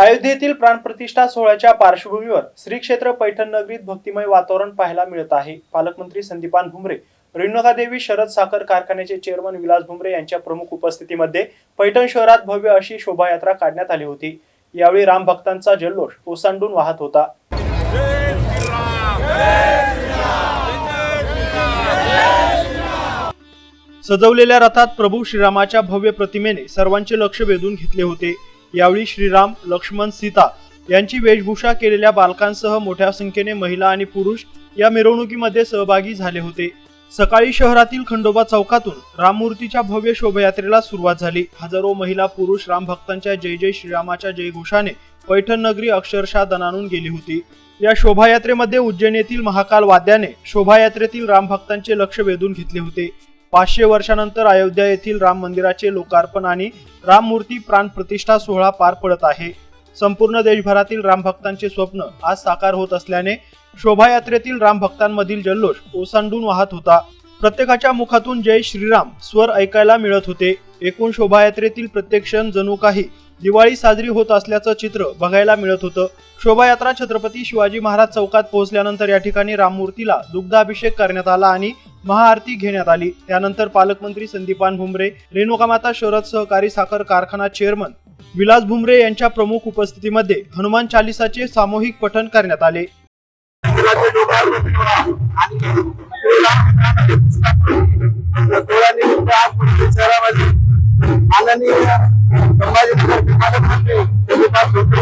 अयोध्येतील प्राणप्रतिष्ठा सोहळ्याच्या पार्श्वभूमीवर श्री क्षेत्र पैठण नगरीत भक्तिमय वातावरण पाहायला मिळत आहे. पालकमंत्री संदीपान भुमरे रेणुकादेवी शरद साखर कारखान्याचे चेअरमन विलास भुमरे यांच्या प्रमुख उपस्थितीमध्ये पैठण शहरात भव्य अशी शोभायात्रा काढण्यात आली होती. यावेळी राम भक्तांचा जल्लोष ओसांडून वाहत होता. सजवलेल्या रथात प्रभू श्रीरामाच्या भव्य प्रतिमेने सर्वांचे लक्ष वेधून घेतले होते. यावेळी श्रीराम लक्ष्मण सीता यांची वेशभूषा केलेल्या बालकांसह मोठ्या संख्येने महिला आणि पुरुष या मिरवणुकीमध्ये सहभागी झाले होते. सकाळी शहरातील खंडोबा चौकातून राममूर्तीच्या भव्य शोभायात्रेला सुरुवात झाली. हजारो महिला पुरुष राम भक्तांच्या जय जय श्रीरामाच्या जयघोषाने पैठण नगरी अक्षरशः दणानून गेली होती. या शोभायात्रेमध्ये उज्जैन येथील महाकाल वाद्याने शोभायात्रेतील रामभक्तांचे लक्ष वेधून घेतले होते. पाचशे वर्षानंतर अयोध्या येथील राम मंदिराचे लोकार्पण आणि राममूर्ती प्राण प्रतिष्ठा सोहळा पार पडत आहे. संपूर्ण देशभरातील राम भक्तांचे स्वप्न आज साकार होत असल्याने शोभायात्रेतील राम भक्तांमधील जल्लोष ओसांडून वाहत होता. प्रत्येकाच्या मुखातून जय श्रीराम स्वर ऐकायला मिळत होते. एकूण शोभायात्रेतील प्रत्येक क्षण जणू काही दिवाळी साजरी होत असल्याचं चित्र बघायला मिळत होतं. शोभायात्रा छत्रपती शिवाजी महाराज चौकात पोहोचल्यानंतर या ठिकाणी राममूर्तीला दुग्धाभिषेक करण्यात आला आणि महाआरती घेण्यात आली. त्यानंतर पालकमंत्री संदीपान भुमरे रेणुकामाता शरद सहकारी साखर कारखाना चेअरमन विलास भुमरे यांच्या प्रमुख उपस्थितीमध्ये हनुमान चालिसाचे सामूहिक पठण करण्यात आले. संभाजीनगर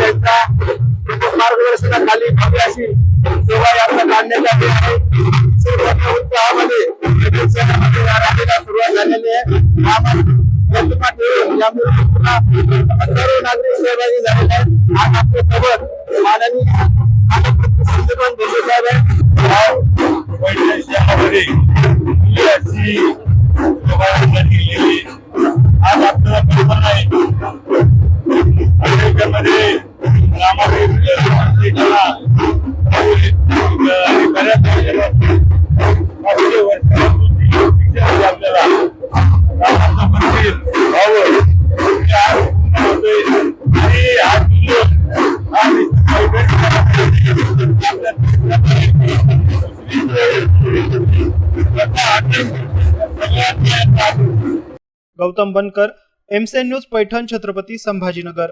यांच्या मार्गदर्शनाखाली भव्य अशी शोभायात्रा काढण्यात आली आहे. उत्साहामध्ये सुरुवात झालेली आहे. हजारो नागरिक सहभागी झालेले आहेत. आज आपल्यासोबत माननीय संदीपान साहेब बऱ्याच वर्षापासून आपल्याला मंदिर व्हावं हे आज पूर्ण होतोय आणि गौतम बनकर एमसेन न्यूज पैठण छत्रपती संभाजीनगर.